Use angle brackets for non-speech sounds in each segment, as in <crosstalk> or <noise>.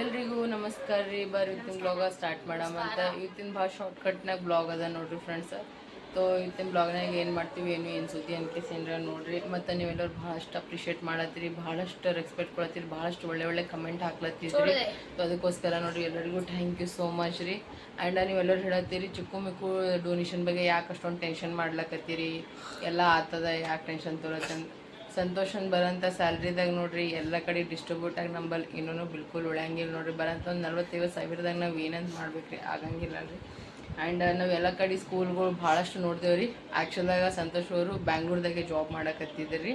ಎಲ್ರಿಗೂ ನಮಸ್ಕಾರ ರೀ. ಬರ್ರಿ ಇವತ್ತಿನ ಬ್ಲಾಗ ಸ್ಟಾರ್ಟ್ ಮಾಡಮ ಅಂತ. ಇವತ್ತಿನ ಭಾಳ ಶಾರ್ಟ್ಕಟ್ನಾಗ ಬ್ಲಾಗ್ ಅದ ನೋಡ್ರಿ ಫ್ರೆಂಡ್ಸ್ ತೋ ಇವತ್ತಿನ ಬ್ಲಾಗ್ನಾಗ ಏನು ಮಾಡ್ತೀವಿ ಏನು ಏನು ಸುದ್ದಿ ಅನ್ಕೇಸ್ ಏನಾರ ನೋಡ್ರಿ. ಮತ್ತು ನೀವೆಲ್ಲರೂ ಭಾಳಷ್ಟು ಅಪ್ರಿಷಿಯೇಟ್ ಮಾಡತ್ತೀರಿ ಭಾಳಷ್ಟು ರೆಸ್ಪೆಕ್ಟ್ ಕೊಡತ್ತೀರಿ ಭಾಳಷ್ಟು ಒಳ್ಳೆ ಒಳ್ಳೆ ಕಮೆಂಟ್ ಹಾಕ್ಲತ್ತಿದ್ರಿ ಸೊ ಅದಕ್ಕೋಸ್ಕರ ನೋಡ್ರಿ ಎಲ್ಲರಿಗೂ ಥ್ಯಾಂಕ್ ಯು ಸೋ ಮಚ್ ರೀ. ಆ್ಯಂಡ್ ನೀವೆಲ್ಲರೂ ಹೇಳತ್ತೀರಿ ಚಿಕ್ಕು ಮಿಕ್ಕು ಡೊನೇಷನ್ ಬಗ್ಗೆ ಯಾಕೆ ಅಷ್ಟೊಂದು ಟೆನ್ಷನ್ ಮಾಡ್ಲಕತ್ತೀರಿ? ಎಲ್ಲ ಆತದ ಯಾಕೆ ಟೆನ್ಷನ್ ತೊಗೊಳತ್ತಂತ ಸಂತೋಷನ್ ಬರೋಂಥ ಸ್ಯಾಲ್ರಿದಾಗ ನೋಡ್ರಿ, ಎಲ್ಲ ಕಡೆ ಡಿಸ್ಟ್ರಿಬ್ಯೂಟ್ ಆಗಿ ನಂಬಲ್ಲಿ ಇನ್ನೂ ಬಿಲ್ಕುಲ್ ಉಳಿಯಂಗಿಲ್ಲ ನೋಡ್ರಿ. ಬರೋಂಥ ಒಂದು ನಲ್ವತ್ತೈವತ್ತು ಸಾವಿರದಾಗ ನಾವು ಏನಂತ ಮಾಡ್ಬೇಕು ರೀ ಆಗಂಗಿಲ್ಲ ರೀ ಆ್ಯಂಡ್ ನಾವು ಎಲ್ಲ ಕಡೆ ಸ್ಕೂಲ್ಗಳು ಭಾಳಷ್ಟು ನೋಡ್ದೇವೆ ರೀ ಆ್ಯಕ್ಚುಲ್ದಾಗ ಸಂತೋಷ್ ಅವರು ಬ್ಯಾಂಗ್ಳೂರ್ದಾಗೆ ಜಾಬ್ ಮಾಡಕತ್ತಿದ್ದರು ರೀ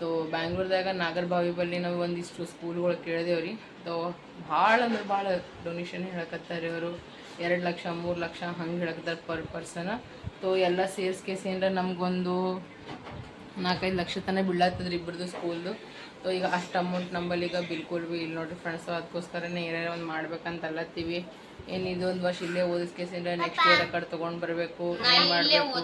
ತೋ, ಬ್ಯಾಂಗ್ಳೂರ್ದಾಗ ನಾಗರಬಾವಿ ಬಲ್ಲಿ ನಾವು ಒಂದಿಷ್ಟು ಸ್ಕೂಲ್ಗಳು ಕೇಳಿದೇವೆ ರೀ ತೋ, ಭಾಳ ಅಂದ್ರೆ ಭಾಳ ಡೊನೇಷನ್ ಹೇಳಕತ್ತಾರೆ ಅವರು. ಎರಡು ಲಕ್ಷ, ಮೂರು ಲಕ್ಷ ಹಂಗೆ ಹೇಳಕತ್ತಾರೆ ಪರ್ ಪರ್ಸನ ತೋ, ಎಲ್ಲ ಸೇರ್ಸ್ಕೇಸಿ ಏನಾರ ನಮಗೊಂದು ನಾಲ್ಕೈದು ಲಕ್ಷ ತನಕ ಬೀಳತ್ತದ್ರಿ ಇಬ್ಬರದು ಸ್ಕೂಲ್ದು. ಸೊ ಈಗ ಅಷ್ಟು ಅಮೌಂಟ್ ನಂಬಲ್ಲಿ ಈಗ ಬಿಲ್ಕುಲ್ ಬಿ ಇಲ್ಲಿ ನೋಡಿರಿ ಫ್ರೆಂಡ್ಸ್ ಅದಕ್ಕೋಸ್ಕರನೇ ಏನಾರ ಒಂದು ಮಾಡ್ಬೇಕಂತ ಅಲ್ಲತ್ತೀವಿ ಏನು ಇದೊಂದು ವರ್ಷ ಇಲ್ಲೇ ಓದಿಸ್ಕೇಸಿಂದ ನೆಕ್ಸ್ಟ್ ಇಯರ್ ಕಡೆ ತೊಗೊಂಡು ಬರಬೇಕು. ಏನು ಮಾಡಬೇಕು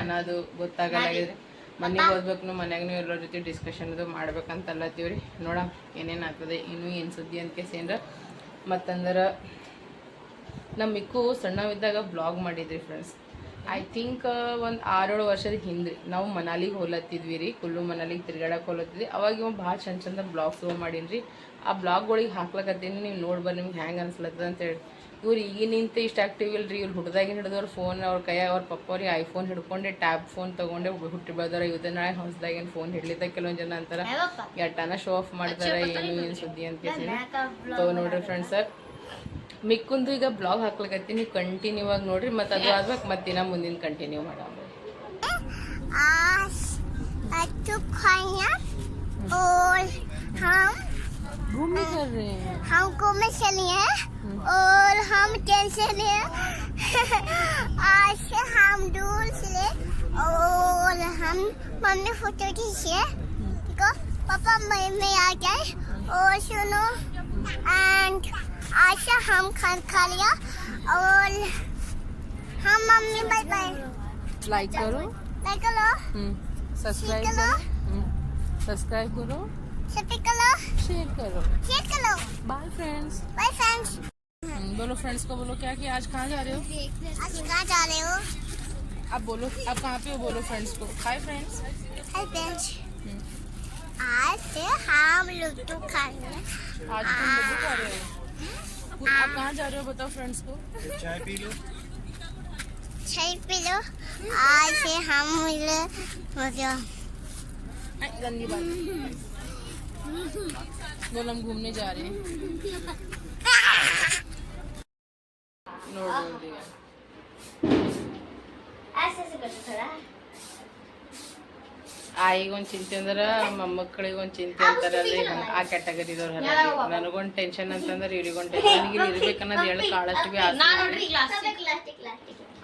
ಅನ್ನೋದು ಗೊತ್ತಾಗಲ್ಲಾಗಿದೆ. ಮನೆಗೆ ಓದ್ಬೇಕು ಮನ್ಯಾಗ ಎಲ್ಲರ ಜೊತೆ ಡಿಸ್ಕಷನ್ ಅದು ಮಾಡ್ಬೇಕಂತ ಅಲ್ಲತ್ತೀವಿ ರೀ ನೋಡ ಏನೇನು ಆಗ್ತದೆ ಇನ್ನೂ ಏನು ಸುದ್ದಿ ಅಂತ ಕೇಸೇನ್ರ ಮತ್ತಂದ್ರೆ ನಮ್ಮ ಮಿಕ್ಕು ಸಣ್ಣವಿದ್ದಾಗ ಬ್ಲಾಗ್ ಮಾಡಿದ್ರಿ ಫ್ರೆಂಡ್ಸ್ ಐ ಥಿಂಕ್ ಒಂದು ಆರೇಳು ವರ್ಷದ ಹಿಂದೆ ನಾವು ಮನಾಲಿಗೆ ಹೋಲತ್ತಿದ್ವಿ ರೀ ಕುಲ್ಲು ಮನಾಲಿಗೆ ತಿರ್ಗಾಡಕ್ಕೆ ಹೋಲತ್ತಿದ್ವಿ. ಅವಾಗ ಇವ ಭಾಳ ಚಂದ ಚಂದ ಬ್ಲಾಗ್ಸ್ ಮಾಡೀನಿ ರೀ. ಆ ಬ್ಲಾಗ್ಗಳಿಗೆ ಹಾಕ್ಲಕತ್ತೀನಿ ನೀವು ನೋಡ್ಬರ್ರಿ ನಿಮ್ಗೆ ಹ್ಯಾಂಗೆ ಅನ್ಸ್ಲತ್ತದ ಅಂತೇಳಿ ಇವ್ರು ಈಗಿನಿಂತ ಇಷ್ಟು ಆ್ಯಕ್ಟಿವ್ ಇಲ್ಲ ರೀ ಇವ್ರು ಹುಡ್ದಾಗಿನ ಹಿಡಿದವ್ರು ಫೋನ್ ಅವ್ರ ಕೈಯಾಗ ಅವ್ರ ಪಪ್ಪ ಅವ್ರಿಗೆ ಐಫೋನ್ ಹಿಡ್ಕೊಂಡೆ ಟ್ಯಾಬ್ ಫೋನ್ ತೊಗೊಂಡೆ ಹುಟ್ಟಿ ಬೆಳೆದಾರ ಇವತ್ತು ನಾಳೆ ಹೊಸದಾಗೇನು ಫೋನ್ ಹಿಡ್ಲಿದ್ದ ಕೆಲವೊಂದು ಜನ ಅಂತಾರೆ. ಎಟ್ಟನ ಶೋ ಆಫ್ ಮಾಡ್ತಾರೆ ಏನು ಏನು ಸುದ್ದಿ ಅಂತ ನೋಡ್ರಿ ಫ್ರೆಂಡ್ಸ್ ಮಿಕ್ಕುಂದು ಈಗ ಬ್ಲಾಗ್ ಹಾಕ್ಲಕತ್ತೀನಿ ಕಂಟಿನ್ಯೂ ಆಗಿ ನೋಡ್ರಿ ಮತ್ತೆ ಅದು ಆದ್ಮೇಲೆ ಮತ್ತಿನ ಮುಂದಿನ ಕಂಟಿನ್ಯೂ ಮಾಡಮ್ಮ आज अच्छू खाया और हम घूमने कर रहे हैं हमको में चलिए और हम टेंशन है आज से हम दूर से और हम मम्मी फोटो खींचे ठीक है पापा मैं में आ जाए और सुनो एंड आज से हम खान खा लिया और हम मम्मी बाय बाय। लाइक करो। लाइक करो। सब्सक्राइब करो। सब्सक्राइब करो। सब्सक्राइब करो। शेयर करो। शेयर करो। बाय फ्रेंड्स बाय फ्रेंड्स बोलो फ्रेंड्स को बोलो क्या कि आज कहाँ जा रहे हो? आज कहाँ जा रहे हो? आप बोलो आप कहाँ पे हो बोलो फ्रेंड्स को? हाय फ्रेंड्स हाय फ्रेंड्स आज से हम लड्डू खाएँगे आज तुम लड्डू खा रहे हो। आप कहाँ जा रहे हो बताओ फ्रेंड्स को? चाय पी लो। चाय पी लो। आज हम हाँ, गंदी बात बोल हम घूमने जा रहे हैं। <laughs> ऐसे ऐसे करते थोड़ा। ಆಯಿಗೊಂದು ಚಿಂತೆ ಅಂದ್ರೆ ಮೊಮ್ಮಕ್ಕಳಿಗೊಂದು ಚಿಂತೆ ಅಂತಾರಲ್ರಿ ಆ ಕ್ಯಾಟಗರಿದವ್ರು ನನಗೊಂದು ಟೆನ್ಷನ್ ಅಂತಂದ್ರೆ ಇವ್ರಿಗೊಂದು ಟೆನ್ಷನ್ ನನಗೆ ಇರ್ಬೇಕನ್ನೋದು ಹೇಳಿ ಕಾಳಷ್ಟು ಭೀ ಆಸೆ.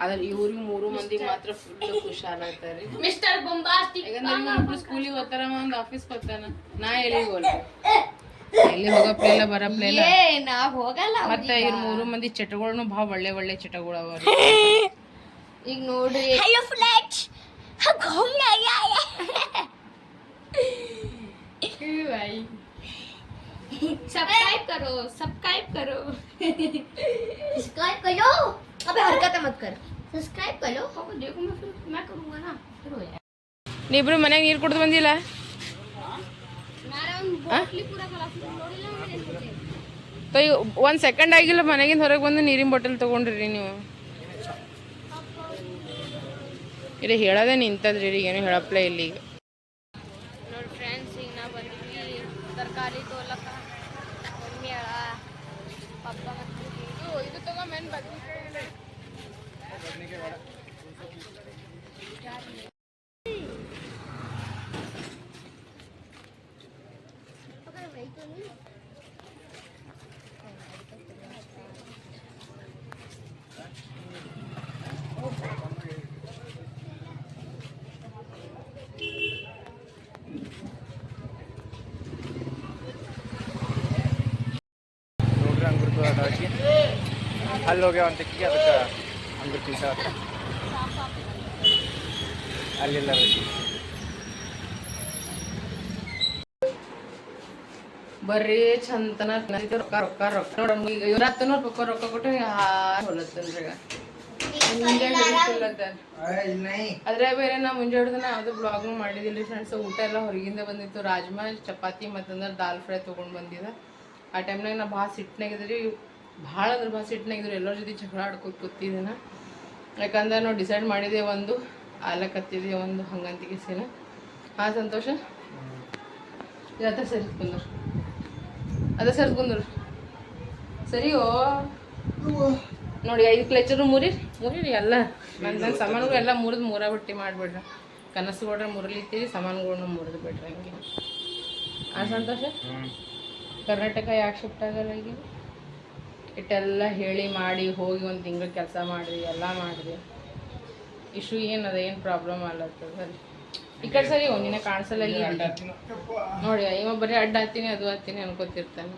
ಆದ್ರೆ ಇವ್ರಿಗೆ ಮೂರು ಮಂದಿಗೆ ಮಾತ್ರ ಫುಲ್ ಖುಷಾಲಾಗ್ತಾರೆ ಮಿಸ್ಟರ್ ಬೊಂಬಾಸ್ಟಿಕ್ ಯಾಕಂದ್ರೆ ಮಕ್ಕಳು ಸ್ಕೂಲಿಗೆ ಹೋಗ್ತಾರ ಒಂದು ಆಫೀಸ್ಗೆ ಹೋಗ್ತಾನ ನಾ ಎಲ್ಲಿಗೆ ಹೋಗ್ಲಿ? ಎಲ್ಲಿ ಹೋಗೋ ಇಲ್ಲ ಬರೋ ಪ್ಲೇ ಇಲ್ಲ ನಾ ಹೋಗಲ್ಲ ಮತ್ತೆ ಇವ್ರ ಮೂರು ಮಂದಿ ಚಟಗಳನ್ನೂ ಭಾಳ ಒಳ್ಳೆ ಒಳ್ಳೆ ಚಟಗಳು ಈಗ ನೋಡ್ರಿ. ಹಲೋ ಫ್ಲಾಟ್ ಹಂಗ घूमने आए हैं सब्सक्राइब करो सब्सक्राइब करो सब्सक्राइब करो अबे हरकत मत कर सब्सक्राइब करो अब देखो मैं फिर मैं करूंगा ना फिर हो जाएगा ನೀಬ್ರು ಮನ್ಯಾಗ ನೀರು ಕುಡ್ದು ಬಂದಿಲ್ಲ ನಾನು ಒಂದು ಬಾಟ್ಲಿ ಪೂರ ಖಲಾಸ್ ನೋಡಿಲ್ಲ ಅಂದ್ರೆ ತೊ ಈಗ ಒಂದು ಸೆಕೆಂಡ್ ಆಗಿಲ್ಲ ಮನೆಗಿಂದ ಹೊರಗೆ ಬಂದು ನೀರಿನ ಬಾಟಲ್ ತೊಗೊಂಡ್ರಿ ನೀವು ಇಲ್ಲಿ ಹೇಳೋದೇ ನಿಂತದ್ರಿ ಈಗ ಏನು ಹೇಳಪ್ಲೇ ಇಲ್ಲ ಈಗ ನೋಡ್ರಿ ಅಂಗುರ್ ತೋಟಕ್ಕೆ ಅಲ್ಲಿ ಹೋಗ್ಯಾವ ಅಂತ ಅದಕ್ಕೆ ಅಂಗುರ್ ಪೀಸ ಅಲ್ಲಿಲ್ಲ ಬರ್ರಿ ಚಂತನ ರೊಕ್ಕ ರೊಕ್ಕ ರೊಕ್ಕ. ನೋಡ ಈಗ ಇವ್ರ ಹತ್ತು ರೂಪಾಯಿ ರೊಕ್ಕ ಕೊಟ್ಟು ಹೊಲತ್ತನ್ರಿ. ಅದ್ರ ಬೇರೆ ನಾ ಮುಂಜಾನೆ ಅದು ನಾ ಯಾವ್ದು ಬ್ಲಾಗ್ ಮಾಡಿದಿಲ್ರಿ ಫ್ರೆಂಡ್ಸ್ ಊಟ ಎಲ್ಲ ಹೊರಗಿಂದ ಬಂದಿತ್ತು. ರಾಜ್ಮಾ ಚಪಾತಿ ಮತ್ತಂದ್ರೆ ದಾಲ್ ಫ್ರೈ ತೊಗೊಂಡು ಬಂದಿದ್ದ ಆ ಟೈಮ್ನಾಗ ನಾ ಭಾಳ ಸಿಟ್ನಾಗಿದ್ರಿ ಭಾಳ ಅಂದ್ರೆ ಭಾಳ ಸಿಟ್ನಾಗಿದ್ರು ಎಲ್ಲರ ಜೊತೆ ಜಗಳ ಆಡ್ಕೊತ ಕೂತಿದ್ದೇನ. ಯಾಕಂದ್ರೆ ನಾವು ಡಿಸೈಡ್ ಮಾಡಿದೆ ಒಂದು ಆಲಕತ್ತಿದೆ ಒಂದು ಹಂಗಂತಿಗೆ ಸೇನ ಹಾಂ ಸಂತೋಷ? ಇದತ್ತ ಸೇರಿಸ್ಕೊಂಡ್ರು ಅದ ಸರಿ ಸರಿಯೋ ನೋಡಿ, ಐದು ಕ್ಲೆಚರು ಮುರಿರಿ ಮುರಿ ಎಲ್ಲ. ನನ್ನ ನನ್ನ ಸಾಮಾನುಗಳು ಎಲ್ಲ ಮುರಿದು ಮೂರ ಬಿಟ್ಟು ಮಾಡಿಬಿಡ್ರಿ. ಕನಸುಗಳ್ರೆ ಮುರಲಿತ್ತೀರಿ ಸಾಮಾನುಗಳ್ನ ಮುರಿದು ಬಿಡ್ರಿ ಹಂಗೆ. ಆ ಸಂತೋಷ? ಕರ್ನಾಟಕ ಯಾಕೆ ಶಿಫ್ಟ್ ಆಗಲ್ಲ ಈಗ? ಇಟ್ಟೆಲ್ಲ ಹೇಳಿ ಮಾಡಿ, ಹೋಗಿ ಒಂದು ತಿಂಗಳು ಕೆಲಸ ಮಾಡಿರಿ, ಎಲ್ಲ ಮಾಡಿರಿ. ಇಶ್ಯೂ ಏನದ ಏನು ಪ್ರಾಬ್ಲಮ್ ಅಲ್ಲತ್ತದ ಈ ಕಡೆ ಸರಿ ನಿನ್ನ ಕಾಣಿಸಲ್ಲ ಇಲ್ಲಿ ನೋಡಿ ಇವ ಬರೀ ಅಡ್ಡ ಹತ್ತೀನಿ ಅದು ಹತ್ತೀನಿ ಅನ್ಕೋತಿರ್ತಾನೆ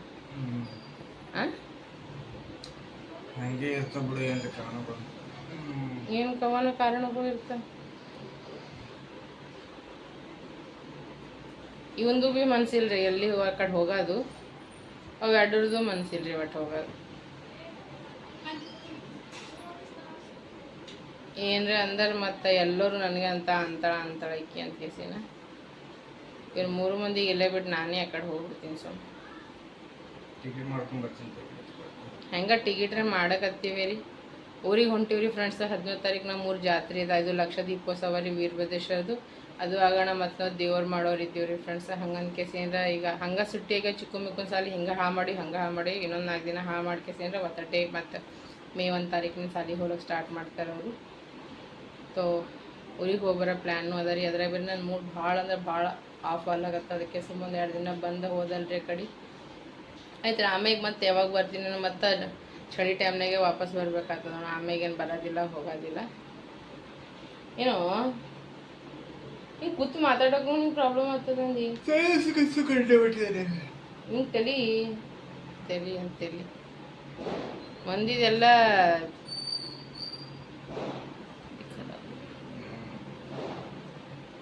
ಏನು ಕವನ ಕಾರಣಗಳು ಇರ್ತಾನೆ ಇವಂದು ಭೀ ಮನ್ಸಿಲ್ರಿ ಎಲ್ಲಿ ಆ ಕಡೆ ಹೋಗೋದು ಅವು ಎರಡರದು ಮನ್ಸಿಲ್ರಿ ಒಟ್ಟು ಹೋಗೋದು. ಏನ್ರಿ ಅಂದ್ರೆ ಮತ್ತೆ ಎಲ್ಲರೂ ನನಗೆ ಅಂತ ಅಂತಾಳ ಅಂತಾಳ ಇಕ್ಕಿ ಅಂತ ಕೇಸಿನ. ಇವ್ರು ಮೂರು ಮಂದಿಗೆ ಇಲ್ಲೇ ಬಿಟ್ಟು ನಾನೇ ಆ ಕಡೆ ಹೋಗ್ಬಿಡ್ತೀನಿ ಸೊ ಟಿಕೆಟ್ ರೀ ಹೆಂಗ ಮಾಡಕತ್ತೀವಿ ರೀ ಊರಿಗೆ ಹೊಂಟಿವ್ರಿ ಫ್ರೆಂಡ್ಸ್ ಹದಿನೈದು ತಾರೀಕು ನಮ್ಮ ಮೂರು ಜಾತ್ರೆ ಇದೆ ಐದು ಲಕ್ಷ ದೀಪೋತ್ಸವ ರೀ ವೀರಭದ್ರೇಶ್ವರದು. ಅದು ಆಗೋಣ ಮತ್ತೆ ನಾವು ದೇವ್ರು ಮಾಡೋರು ಇದ್ದೀವಿ ರೀ ಫ್ರೆಂಡ್ಸ್ ಹಂಗನ್ ಕೇಸಿಂದ ಈಗ ಹಂಗೆ ಸುಟ್ಟಿಯಾಗ ಚಿಕ್ಕ ಮಿಕ್ಕೊಂದು ಸಾಲಿ ಹಿಂಗೆ ಹಾ ಮಾಡಿ ಹಂಗೆ ಹಾ ಮಾಡಿ ಇನ್ನೊಂದು ನಾಲ್ಕು ದಿನ ಹಾ ಮಾಡಿ ಕೇಸಿಂದ್ರೆ ಒತ್ತಟೆ ಮತ್ತು ಮೇ ಒಂದು ತಾರೀಕಿನ ಸಾಲಿ ಹೋಗಕ್ಕೆ ಸ್ಟಾರ್ಟ್ ಮಾಡ್ತಾರೆ ಅವರು. ತೋ ಊರಿಗೆ ಹೋಗ್ಬರೋ ಪ್ಲ್ಯಾನು ಅದ ರೀ. ಅದ್ರಾಗ ಬೇರೆ ನನ್ನ ಮೂಡ್ ಭಾಳ ಅಂದ್ರೆ ಭಾಳ ಆಫ್ ಆಲಾಗತ್ತೆ ಅದಕ್ಕೆ ಸುಮ್ಮನೆ ಎರಡು ದಿನ ಬಂದು ಹೋದಲ್ರಿ ಕಡೆ. ಆಯ್ತು ರೀ ಆಮ್ಯಾಗ ಮತ್ತೆ ಯಾವಾಗ ಬರ್ತೀನಿ ನಾನು ಮತ್ತೆ ಚಳಿ ಟೈಮ್ನಾಗೆ ವಾಪಸ್ ಬರ್ಬೇಕಾಗ್ತದೆ ನಾನು ಆಮ್ಯಾಗೇನು ಬರೋದಿಲ್ಲ ಹೋಗೋದಿಲ್ಲ. ಏನೋ ಈಗ ಕೂತು ಮಾತಾಡೋಕ್ಕೂ ನಿಮ್ಗೆ ಪ್ರಾಬ್ಲಮ್ ಆಗ್ತದೆ ಅಂದು? ಹಿಂಗೆ ತಲಿ? ತಲಿ ಅಂತೇಳಿ ತಲಿ.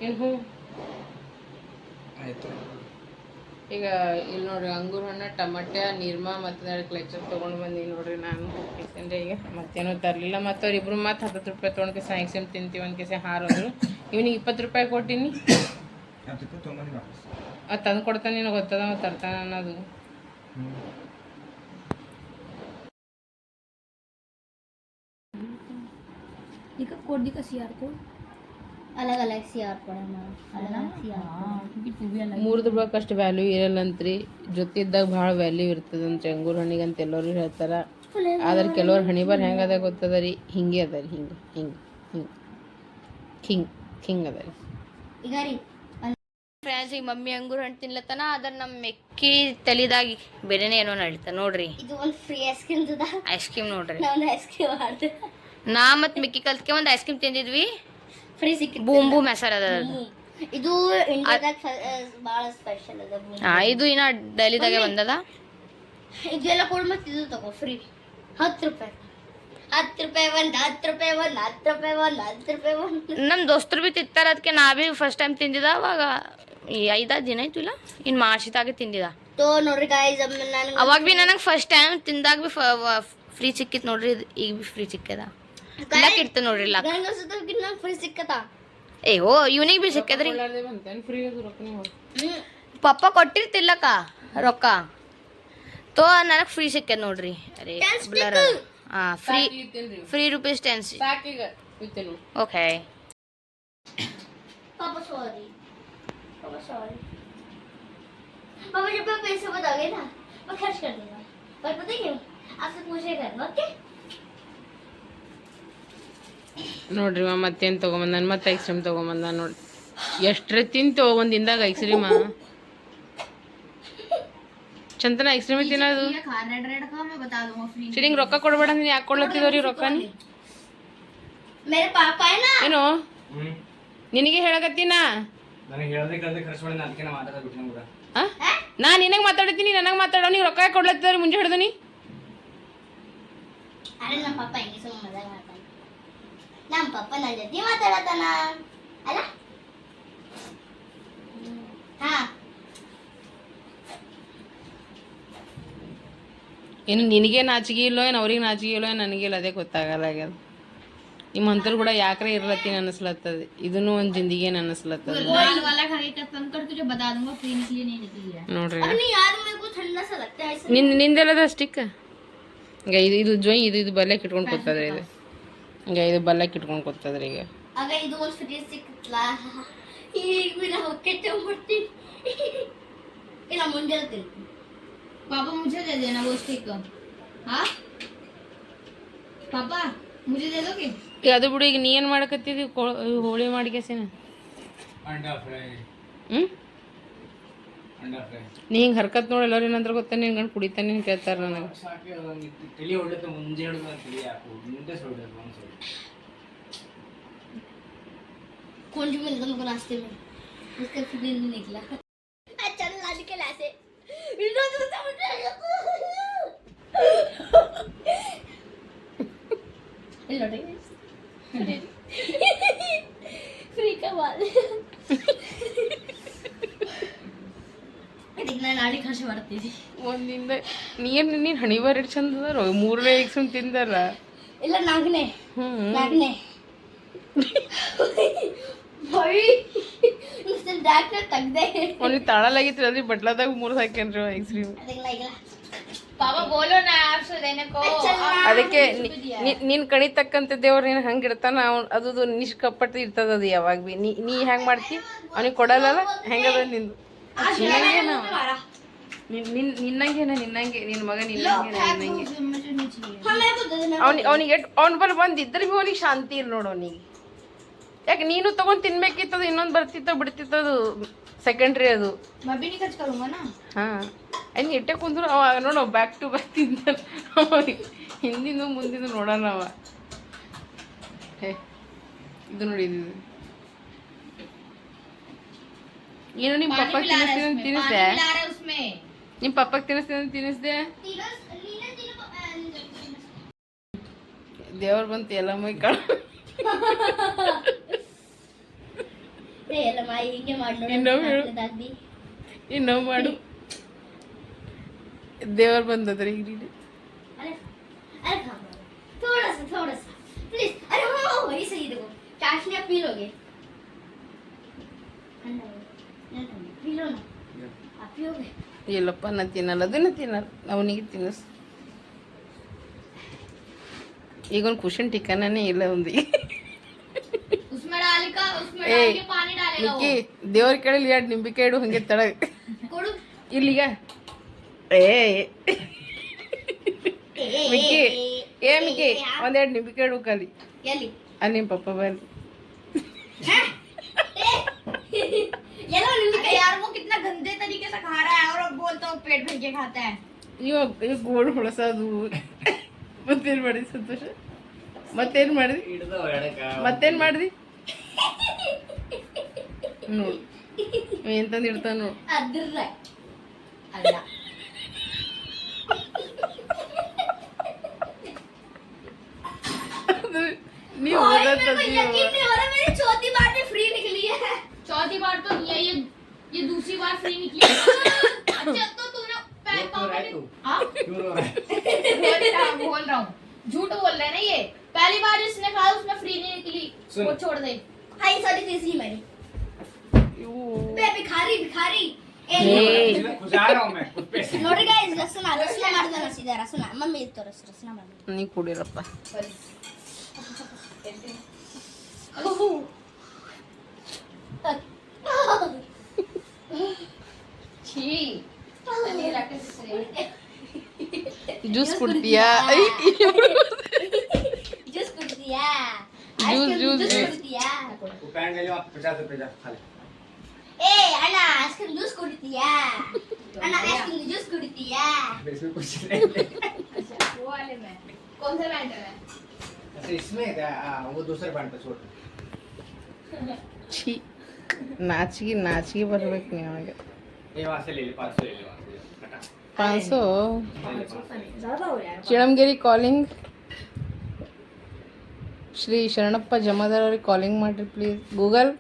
ಏನು ಆಯಿತು. ಈಗ ಇಲ್ಲಿ ನೋಡ್ರಿ ಅಂಗೂರ ಹಣ್ಣು ಟಮಾಟ್ಯ ನಿರ್ಮಾ ಮತ್ತು ನಾಲ್ಕು ಲೆಕ್ಚರ್ ತೊಗೊಂಡು ಬಂದೀನಿ ನೋಡ್ರಿ ನಾನು. ಹೋಗ್ತೀನಿ ಈಗ ಮತ್ತೇನೂ ತರಲಿಲ್ಲ. ಮತ್ತು ಅವ್ರು ಇಬ್ಬರು ಮತ್ತು ಹತ್ತತ್ತು ರೂಪಾಯಿ ತೊಗೊಂಡು ಕೆಸ ಐಸ್ಕ್ರೀಮ್ ತಿಂತೀವಿ ಒಂದು ಕೆಸ ಹಾರೋದ್ರು ಇವನಿಗೆ ಇಪ್ಪತ್ತು ರೂಪಾಯಿ ಕೊಟ್ಟಿನಿ. ಅದು ತಂದು ಕೊಡ್ತಾನೆ ನಿನಗೆ ಗೊತ್ತದ ಅವ್ನು ತರ್ತಾನೆ ಅನ್ನೋದು. ಈಗ ಕೊಡ್ದಿ ಕಸಿ ಯಾರು अलग अलग सी आर पड़े हमारा अलग अलग सी आर ಮೂರು ದುಡ್ಡಕ್ಕೆ ಅಷ್ಟು ವ್ಯಾಲ್ಯೂ ಇರಲ್ಲಂತ್ರಿ ಜೊತೆ ಇದ್ದಾಗ ಭಾಳ ವ್ಯಾಲ್ಯೂ ಇರ್ತದಂತ್ರಿ ಅಂಗೂರ ಹಣ್ಣಿಗೆ ಅಂತ ಎಲ್ಲರೂ ಹೇಳ್ತಾರೆ ಆದ್ರೆ ಕೆಲವ್ರು ಹಣಿ ಬಾರ್ ಹೆಂಗೆ ಅದ ಗೊತ್ತದ ರೀ ಹಿಂಗೆ ಅದ ರೀ ಹಿಂಗೆ ಹಿಂಗೆ ಹಿಂಗೆ ಹಿಂಗೆ ಹಿಂಗೆ ಅದ ರೀ ಈಗ ರೀ ಫ್ರೆಂಡ್ಸ್ ಈಗ ಮಮ್ಮಿ ಅಂಗೂರ ಹಣ್ಣು ತಿನ್ಲತ್ತನ ಅದ್ರ ನಮ್ಮ ಮೆಕ್ಕಿ ತಲಿದಾಗಿ ಬೇರೆನೇ ಏನೋ ನಡೀತ ನೋಡ್ರಿ ಇದು ಒಂದು ಫ್ರೀ ಐಸ್ ಕ್ರೀಮ್ ತದ ಐಸ್ ಕ್ರೀಮ್ ನೋಡ್ರಿ ನಾವು ಐಸ್ ಕ್ರೀಮ್ ಮಾಡ್ದೆ ನಾ ಮತ್ತು ಮಿಕ್ಕಿ ಕಲ್ತ್ಕೆ ಒಂದು ಐಸ್ ಕ್ರೀಮ್ ತಿಂದಿದ್ವಿ ಫ್ರೀ ಸಿಕ್ಕಿತ್ತು ಬೂಮ್ ಬೂಮ್ ಹೆಸರು ಅದ ಇದು ಇಂಡಿಯಾದಾಗ ಭಾಳ ಸ್ಪೆಷಲ್ ಅದ ಹಾ ಇದು ಇನ್ನ ಡೆಲ್ಲಿದಾಗೆ ಬಂದದ? ಇದೆಲ್ಲ ಕೊಡ್ ಮತ್ತೆ ಇದು ತಗೋ ಫ್ರೀ ಹತ್ತು ರೂಪಾಯಿ. ಹತ್ತು ರೂಪಾಯಿ ಒಂದು ಹತ್ತು ರೂಪಾಯಿ ಒಂದು ಹತ್ತು ರೂಪಾಯಿ ಒಂದು ಹತ್ತು ರೂಪಾಯಿ ಒಂದು. ನಮ್ಮ ದೋಸ್ತರು ಭೀ ತಿಂತಾರೆ ಅದಕ್ಕೆ ನಾ ಭೀ ಫಸ್ಟ್ ಟೈಮ್ ತಿಂದಿದ ಅವಾಗ ಐದಾರು ದಿನ ಆಯ್ತು ಇಲ್ಲ? ಇನ್ನು ಮಾರ್ಚಿದಾಗೆ ತಿಂದಿದ. ತೋ ನೋಡ್ರಿ ಗಾಯ್ಸ್ ಅವಾಗ ಭೀ ನನಗೆ ಫಸ್ಟ್ ಟೈಮ್ ತಿಂದಾಗ ಭೀ ಫ್ರೀ ಸಿಕ್ಕಿತ್ತು ನೋಡ್ರಿ ಇದು ಈಗ ಭೀ ಫ್ರೀ ಸಿಕ್ಕದ. ಲಕ್ ಇರ್ತದೆ ನೋಡ್ರಿ ಲಕ್ ನಂಗೆ ಫ್ರೀ ಸಿಕ್ಕತ್ತ ಏ ಓ ಇವನಿಗೆ ಭೀ ಸಿಕ್ಕದ್ರಿ ಬಂತೇನು ಫ್ರೀ ಅದು ರೊಕ್ಕ ನೀವು ಪಪ್ಪ ಕೊಟ್ಟಿರ್ತಿಲ್ಲಕ್ಕ ರೊಕ್ಕ ತೋ ನನಗೆ ಫ್ರೀ ಸಿಕ್ಕದ ನೋಡ್ರಿ ಅರೆ ಬ್ಲರ್ ಹಾಂ free ಇತ್ತೇನ್ರಿ free rupees tense ಸಾಕೀಗ ಇತ್ತೇನು okay पापा सॉरी पापा सॉरी पापा जब मैं पैसे बताओगे ना मैं खर्च कर दूंगा पर पता है क्यों आपसे पूछे कर ओके ನೋಡ್ರಿ ಮಾ ಮತ್ತೇನು ತೊಗೊಂಬಂದಾನ? ಮತ್ತೆ ಐಸ್ಕ್ರೀಮ್ ತೊಗೊಂಬಂದ ನೋಡಿ ಎಷ್ಟರ ತಿಂತು ಒಂದಿಂದಾಗ ಐಸ್ಕ್ರೀಮ ಚಂದನ ಐಸ್ಕ್ರೀಮ್ ತಿನ್ನೋದು? ಹಿಂಗೆ ರೊಕ್ಕ ಕೊಡಬೇಡ ನೀನು ಯಾಕೆ ಕೊಡ್ಲತ್ತಿದ್ರಿ ರೊಕ್ಕ ಏನು? ನಿನಗೆ ಹೇಳಕತ್ತೀನ? ನಾ ನಿನಗೆ ಮಾತಾಡ್ತೀನಿ ನನಗೆ ಮಾತಾಡೋ ನೀ ರೊಕ್ಕ ಕೊಡ್ಲತ್ತಿದ್ರಿ ಮುಂಜೆ ಹಿಡ್ದು ನೀ ನಮ್ಮ ಪಪ್ಪ ನನ್ನ ಜೊತೆ ಮಾತಾಡತಾನ ಅಲ್ಲ? ಏನು ನಿನಗೆ ನಾಚಿಗೆ ಇಲ್ಲೋ ಏನು ಅವ್ರಿಗೆ ನಾಚಿಗೆ ಇಲ್ಲೋ ಏನು ನನಗಿಲ್ಲ ಅದೇ ಗೊತ್ತಾಗಲ್ಲ ಆಗ್ಯದ ನಿಮ್ಮ ಅಂತರು ಕೂಡ ಯಾಕ್ರೆ ಇರ್ಲತ್ತೀನಿ ಅನಿಸ್ಲತ್ತದ. ಇದನ್ನು ಒಂದು ಜಿಂದಿಗೆ ಅನ್ನಿಸ್ಲತ್ತದ ನೋಡ್ರಿ. ನಿಂದೆಲ್ಲದ ಸ್ಟಿಕ್ ಇದು ಇದು ಜ್ವೈ ಇದು ಇದು ಬಲೆ ಕಿಟ್ಕೊಂಡು ಕೂತದ್ರಿ ಇದು. ಈಗ ಇದು ಬಲ್ಲೆಕ್ಕೆ ಇಟ್ಕೊಂಡು ಕೂತದ್ರಿ ಈಗ अगर ಇದು ಒಂದು ಫ್ರೀ ಸಿಕ್ಕಿತ್ಲಾ ಈಗ ಬಿಡ ಹೊಕ್ಕೆ ಚಂಬಿಡ್ತಿ ಇಲ್ಲ ಮುಂಜಾನೆ ತಿಂತೀನಿ पापा मुझे दे देना वो स्टिक हाँ पापा मुझे दे दोगे ಈಗ ಅದು ಬಿಡು ಈಗ ನೀ ಏನು ಮಾಡಕತ್ತಿದ್ದಿ ಕೊ- ಹೋಳಿ ಮಾಡಿಕೆಸಿನ अंडा फ्राई ಹ್ಞೂ अंडा फ्राई ನೀ ಹಿಂಗೆ ಹರ್ಕತ್ ನೋಡಿ ಎಲ್ಲರೂ ಏನಂದ್ರೆ ಗೊತ್ತಾ ನಿನ್ ಗಂಡು ಕುಡಿತಾನೆ ಅಂತ ಕೇಳ್ತಾರೆ ನನಗೆ ಸಾಕೆ ಅದೊಂದು ತಲೆ ಹೊಡೆದ ಮುಂಜೆ ಹಿಡಿದ ತಲೆ ಹಾಕು ಮುಂದೆ ಹೊಡೆದ ಒಂದು ಸಲ कौन सी मिल तुमको रास्ते में उसका फ्री नहीं निकला अच्छा लाज के लासे इधर तो समझ फ्री का बाल ಗಾಳಿ ಕಾಶ ಮಾಡ್ತೀವಿ. ಒಂದಿಂದ ನೀರ್ ನೀರ್ ಚಂದ ಮೂರನೇ ಎಕ್ಸಮ್ ತಿಂದಾರ. ಇಲ್ಲ ನಾಲ್ಕನೇ ನಾಲ್ಕನೇ ಒಂದು ಬಟ್ಲದಾಗ ಅದಕ್ಕೆ ನಿನ್ ಕಣಿ ತಕ್ಕಂತ ದೇವ್ರ ನೀನು ಹಂಗೆ ಇರ್ತಾನ ಅವ್ನು ಅದು ನಿಷ್ಕಪಟ್ಟು ಇರ್ತದ ಅದು ಯಾವಾಗ ಬಿ. ನೀ ಹೆಂಗ್ ಹೆಂಗೆ ಮಾಡ್ತಿ? ಅವ್ನಿಗೆ ಕೊಡಲ್ಲ ಹೆಂಗದ ನಿಂದು? ನಿನ್ನ ನಿನ್ನಂಗೆನ ನಿನ್ನಂಗೆ ನಿನ್ನ ಮಗ ನಿನ್ನಂಗೆ. ನಿನ್ನಂಗೆ ಅವ್ನಿಗೆ ಅವನಿಗೆ ಅವ್ನ ಬಲ್ ಬಂದಿದ್ರೆ ಭೀ ಅವನಿಗೆ ಶಾಂತಿ ಇಲ್ಲ ನೋಡು ಅವನಿಗೆ. ಯಾಕೆ ನೀನು ತಗೊಂಡ್ ತಿನ್ಬೇಕಿತ್ತದು ಇನ್ನೊಂದು ಬರ್ತಿತ್ತು ಬಿಡ್ತಿತ್ತದು ಸೆಕೆಂಡ್ರಿ ಅದು. ಹಾಂ. ಅಯ್ನು ಇಟ್ಟೆ ಕುಂದ್ರು ಅವ ನೋಡು ಬ್ಯಾಕ್ ಟು ಬ್ಯಾಕ್ ತಿಂದ ಹಿಂದಿಂದು ನೋಡಣ ನೋಡೋಣ ಅವ. ಹೇ ಇದು ನೋಡಿ ಇದು. ಏನೋ ನಿಮ್ಮ ಪಪ್ಪ ತಿನ್ನಿಸ್ತೀನಿ ತಿನ್ನಿಸ್ದೆ? ¿Y en papá tienes de? ¿Tienes de? De orgón tiela muy caro. Y no me lo De orgón de tres grites. Alejandro, Alejandro, todo eso, todo eso. Please, Alejandro, oh, hice y digo, ¿cachas ni a pilo? ¿Qué? ¿Pilo? ¿A pilo? ¿A pilo? ಎಲ್ಲಪ್ಪ ನಾನು ತಿನ್ನಲ್ಲ ಅದನ್ನು ತಿನ್ನಲ್ಲ. ಅವನಿಗೆ ತಿನ್ನಿಸ್ ಈಗ ಒಂದು cushion ಟಿಕನೇ ಇಲ್ಲ ಒಂದು ಏ ನಿಕ್ಕಿ ದೇವ್ರ ಕೇಳಿಲ್ಲ ಎರಡು ನಿಂಬೆ ಕೇಳು ಹಂಗೆ ತಡ. ಇಲ್ಲಿಗ. ಏ ಮಿಕ್ಕಿ ಏ ಮಿಕ್ಕಿ ಒಂದೆರಡು ನಿಂಬೆ ಕೇಳು ಕಲಿ. ಅಲ್ಲಿ ನಿಮ್ಮ ಪಪ್ಪ ಬನ್ನಿ. ಎಲ್ಲ ನಿಮ್ಗೆ अरे यार वो कितना गंदे तरीके से खा रहा है और अब बोलता हूँ पेट भर के खाता है ಇವಾಗ ಈಗ ಗೋಡ್ ಹೊಳಸೋದು ಮತ್ತೇನು ಮಾಡಿದಿ ಸಂತೋಷ ಮತ್ತೇನು ಮಾಡಿದಿ ಹಿಡ್ದು ಎಡಕ ಮತ್ತೇನು ಮಾಡಿದಿ ನೋಡು ಎಂತಂದು ಇಡ್ತಾನ ನೋಡು ಅದ್ರ अल्लाह दूसरी बार फ्री निकली अच्छा तो तूने पै- पापा ने हाँ ಇವರು बोल रहा हूँ बोल रहा हूँ झूठ बोल रहे हैं ना ये पहली बार जिसने खाया उसमें फ्री नहीं निकली सुन। वो छोड़ दे हाय सॉरी तीसरी मेरी ಇವು बे भिखारी भिखारी ए खुश आ रहा हूँ मैं खुद पे से ನೋಡಿ ಗೈಸ್ ರಸನ ರಸನ ಮಾಡ್ದಾನ ಸೀದಾ ರಸನ ಮಮ್ಮಿ ಇತ್ತು ರಸ ರಸನ ಮಾಡ್ದಾನ ನೀ ಕುಡಿರಪ್ಪ छी <laughs> <laughs> <laughs> जूस कुट दिया। जूस दिया। जूस जूस जूस दिया। वो पैन आप 50 रुपए खा ले। ए अन्ना आइसक्रीम जूस कुट दिया। अन्ना आइसक्रीम जूस कुट दिया। कुछ नहीं। अच्छा वो वाले में। कौन सा बैंड है? अच्छा इसमें वो दूसरे बैंड पे छोड़ छी। ಛೀ ನಾಚಿಗೆ ನಾಚಿಗೆ ಬರ್ಬೇಕು ನಿಮಗೆ ये वहाँ से ले ले पाँच सौ ले ले वहाँ से हटा ಪಾಂಚ್ ಸौ ले ले 500 ज्यादा हो यार ಚಿಳಮಗಿರಿ ಕಾಲಿಂಗ್ ಶ್ರೀ ಶರಣಪ್ಪ ಜಮಾದಾರ್ ಅವ್ರಿಗೆ ಕಾಲಿಂಗ್ ಮಾಡಿರಿ please Google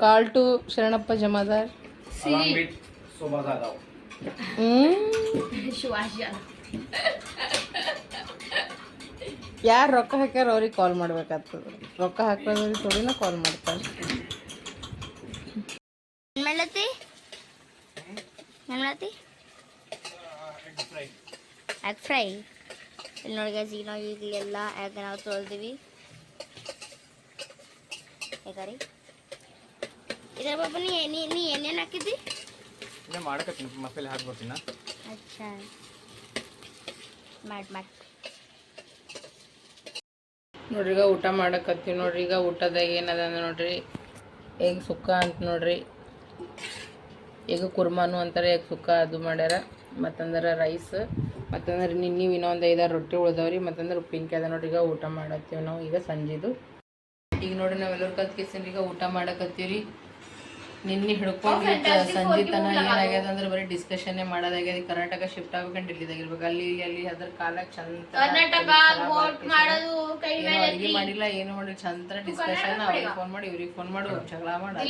call to Sharanappa Jamadar along with Shobha ज्यादा हो ಹ್ಞೂ सुभाष यादव ಯಾರು ರೊಕ್ಕ ಹಾಕ್ಯಾರ ಅವ್ರಿಗೆ ಕಾಲ್ ಮಾಡ್ಬೇಕಾಗ್ತದೆ ರೊಕ್ಕ ಹಾಕೋದ್ರಿಗೆ ಥೋಡಿನ ಕಾಲ್ ಮಾಡ್ತಾರೆ ಏನ್ ಮಾಡ್ಲತ್ತಿ ಏನ್ ಮಾಡ್ಲತ್ತಿ ಎಗ್ ಫ್ರೈ ಇಲ್ಲಿ ನೋಡಿ guys, ಈಗ ನಾವು ಈಗ ಎಲ್ಲ ಎಗ್ ನಾವು ತೊಳ್ದಿವಿ. ಹೇಗಾರಿ ರೀ ಇದ್ರ ಬಾಬು ನೀ ನೀ ನೀ ಏನೇನು ಹಾಕಿದ್ದಿ? ಇಲ್ಲ ಮಾಡಕತ್ತೀನಿ ಮಸಾಲೆ ಹಾಕ್ಬಿಡ್ತೀನ. ಅಚ್ಚಾ. ಮಾಡಿ ಮಾಡಿ. ನೋಡ್ರಿ ಈಗ ಊಟ ಮಾಡಕತ್ತೀವಿ ನೋಡ್ರಿ ಈಗ ಊಟದಾಗ ಏನದ ಅಂದ್ರೆ ನೋಡ್ರಿ. ಎಗ್ ಸುಕ್ಕ ಅಂತ ನೋಡ್ರಿ. ಎಗ್ ಕುರ್ಮಾನು ಅಂತಾರೆ, ಈಗ ಸುಕ್ಕ ಅದು ಮಾಡ್ಯಾರ. ಮತ್ತಂದ್ರೆ ರೈಸ್ ಮತ್ತಂದ್ರೆ ನಿನ್ನೆ ಇನ್ನೊಂದು ಐದಾರು ರೊಟ್ಟಿ ಉಳ್ದವ್ರಿ, ಮತ್ತಂದ್ರೆ ಉಪ್ಪಿನಕಾಯಿ ಅದ ನೋಡ್ರಿ, ಈಗ ಊಟ ಮಾಡತ್ತೀವಿ ನಾವು. ಈಗ ಸಂಜೆದು. ಈಗ ನೋಡ್ರಿ ನಾವೆಲ್ಲರೂ ಕಲ್ತ್ಕೇಸನ್ ಈಗ ಊಟ ಮಾಡಕತ್ತೀವಿ ನಿನ್ನೆ ಹಿಡ್ಕೊಂಡು ಸಂಜೆ ತನ ಏನಾಗ್ಯದ ಅಂದ್ರೆ ಬರೀ ಡಿಸ್ಕಶನ್ ಮಾಡೋದಾಗ್ಯದ. ಕರ್ನಾಟಕ ಶಿಫ್ಟ್ ಆಗ್ಬೇಕಂತ ಇಲ್ಲಿದಾಗಿರ್ಬೇಕು ಅಲ್ಲಿ ಅಲ್ಲಿ ಅದ್ರ ಕಾಲ ಚಂದ ಏನೋ ಅಡಿಗೆ ಮಾಡಿಲ್ಲ ಏನು ಮಾಡಿ ಚಂದ ಡಿಸ್ಕಷನ್ ಅವ್ರಿಗೆ ಫೋನ್ ಮಾಡಿ ಇವ್ರಿಗೆ ಫೋನ್ ಮಾಡಿ ಜಗಳ ಮಾಡಿ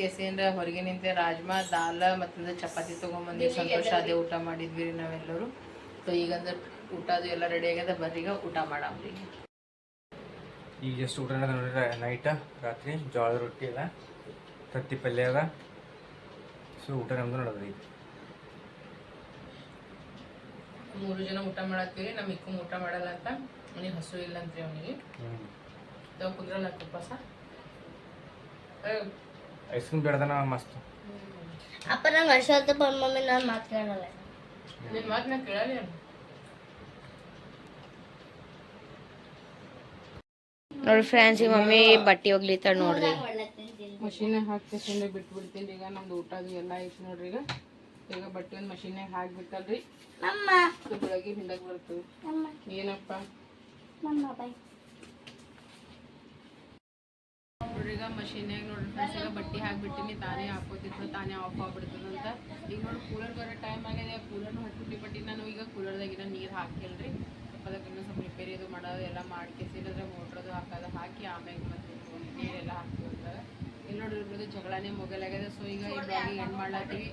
ಕೇಸಿಂದ ಹೊರಗೆ ನಿಂತೆ ರಾಜ್ಮಾ ದಾಲ್ ಮತ್ತಂದ್ರೆ ಚಪಾತಿ ತಗೊಂಬಂದು ಸಂತೋಷ ಅದೇ ಊಟ ಮಾಡಿದ್ವಿ ರೀ ನಾವೆಲ್ಲರೂ. ಸೊ ಈಗಂದ್ರೆ ಊಟ ಅದು ಎಲ್ಲ ರೆಡಿ ಆಗ್ಯದ. ಬರ್ರಿಗ ಊಟ ಮಾಡಾಮ್ರಿ ಈಗ ಎಷ್ಟು ಊಟ ನೋಡಿದ್ರೆ ನೋಡ್ರಿ ನೈಟ್ ರಾತ್ರಿ ಜೋಳದ ರೊಟ್ಟಿ ಅದ ತತ್ತಿ ಪಲ್ಯ ಅದ. ಸೊ ಊಟ ನಮ್ದು ನೋಡೋದ್ರಿ ಈಗ. ಮೂರು ಜನ ಊಟ ಮಾಡತ್ತೀವಿ ನಮ್ಮ ಇಕ್ಕು ಊಟ ಮಾಡಲ್ಲ ಅಂತ. ಅವನಿಗೆ ಹಸು ಇಲ್ಲ ಅಂತ್ರಿ ಅವನಿಗೆ. ತಾವು ಕುಂದ್ರಲ್ಲ ಉಪವಾಸ. ಐಸ್ ಕ್ರೀಮ್ ಬೇಡದನ ಮಸ್ತ್. ಅಪ್ಪ ನಂಗೆ ಬಂದ್ ಮಮ್ಮಿ ನಾನು ಮಾತು ಕೇಳಲ್ಲ. ನಿನ್ನ ಮಾತು ನಾ ಕೇಳಲ್ಲ ನೋಡ್ರಿ ಫ್ರೆಂಡ್ಸ್ ಈ ಮಮ್ಮಿ ಬಟ್ಟೆ ಒಗ್ಲಿತ್ತಾಳ ನೋಡ್ರಿ. ಮಷೀನಾಗ ಹಾಕಿ ಬಿಟ್ಬಿಡ್ತೀನಿ. ಬಿಟ್ಟು ಬಿಡ್ತೀನಿ ಈಗ ನಮ್ದು ಊಟ ಅದು ಎಲ್ಲ ಐತಿ ನೋಡ್ರಿ ಈಗ. ಈಗ ಬಟ್ಟೆ ಒಂದು ಮಷೀನಾಗ ಹಾಕ್ಬಿಟ್ಟಲ್ರಿ. ಬೆಳಗ್ಗೆ ಹಿಂದಕ್ ಬರ್ತದೆ. ಏನಪ್ಪ? ನೋಡ್ರಿ ಈಗ ಮಷೀನ್ಯಾಗ ನೋಡ್ರಿ ಫ್ರೆಂಡ್ಸ್ ಈಗ ಬಟ್ಟೆ ಹಾಕ್ಬಿಟ್ಟಿನಿ. ತಾನೇ ಹಾಕೋತಿತ್ತು ತಾನೇ ಆಫ್ ಆಗ್ಬಿಡ್ತದಂತ ಈಗ ನೋಡಿ ಕೂಲರ್ ಬರೋ ಟೈಮ್ ಆಗಿದೆ. ಕೂಲರ್ ಹಟ್ಬಿಟ್ಟು ಬಟ್ಟಿ ನಾನು ಈಗ ಕೂಲರ್ದಾಗಿನ ನೀರು ಹಾಕಿಲ್ರಿ ಸ್ವಲ್ಪ ಅದಕ್ಕೆ ಇನ್ನೂ ಸ್ವಲ್ಪ ರಿಪೇರಿ ಇದು ಮಾಡೋದು ಎಲ್ಲ ಮಾಡ್ಕೇಸಿದ್ರೆ ಮೋಟ್ರದು ಹಾಕೋದು ಹಾಕಿ ಆಮ್ಯಾಗ ಮತ್ತೆ ನೀರೆಲ್ಲ ಹಾಕ್ತೀವಿ ಅಂದಾಗ ಇಲ್ಲಿ ನೋಡ್ರಿ ಇರ್ಬೋದು ಜಗಳನೇ ಮೊಗಲಾಗಿದೆ ಸೊ ಈಗ ಈ ಏನು ಮಾಡ್ಲಾತೀವಿ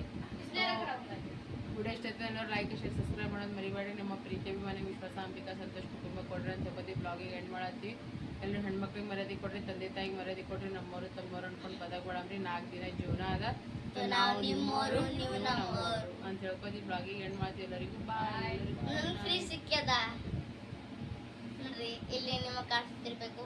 ವಿಡಿಯೋ ಇಷ್ಟ ಆಯ್ತು ಅನ್ನೋರು ಲೈಕ್ ಶೇರ್ ಸಬ್ಸ್ಕ್ರೈಬ್ ಮಾಡೋದು ಮರಿಬೇಡಿ. ನಮ್ಮ ಪ್ರೀತಿ ಅಭಿಮಾನಿ ವಿಶ್ವಾಸ ಅಂಬಿಕಾ ಸಂತೋಷ್ ಕುಟುಂಬ ಕೊಡ್ರಿ ಅಂತ ಹೇಳ್ಬೋದು ಬ್ಲಾಗಿಗೆ ಎಂಡ್ ಮಾಡತ್ತೀವಿ ಎಲ್ಲರೂ ಹೆಣ್ಮಕ್ಳಿಗೆ ಮರ್ಯಾದೆ ಕೊಡ್ರಿ ತಂದೆ ತಾಯಿಗೆ ಮರ್ಯಾದೆ ಕೊಡ್ರಿ ನಮ್ಮವರು ತಮ್ಮವ್ರು ಅನ್ಕೊಂಡು ಪದಾಗ ಬಿಡಮ್ರಿ ನಾಲ್ಕು ದಿನ ಜೀವನ ಅದ. ಅಂತ ಹೇಳ್ಕೊತಿ ಬ್ಲಾಗ್ ಬ್ಲಾಗಿಗೆ ಎಂಡ್ ಮಾಡ್ತೀವಿ ಎಲ್ಲರಿಗೂ. ಬಾಯ್ ಫ್ರೀ ಸಿಕ್ಕ್ಯದ? ಇಲ್ಲಿ ನಿಮ್ಮ ಕಾಣಿಸ್ತಿರ್ಬೇಕು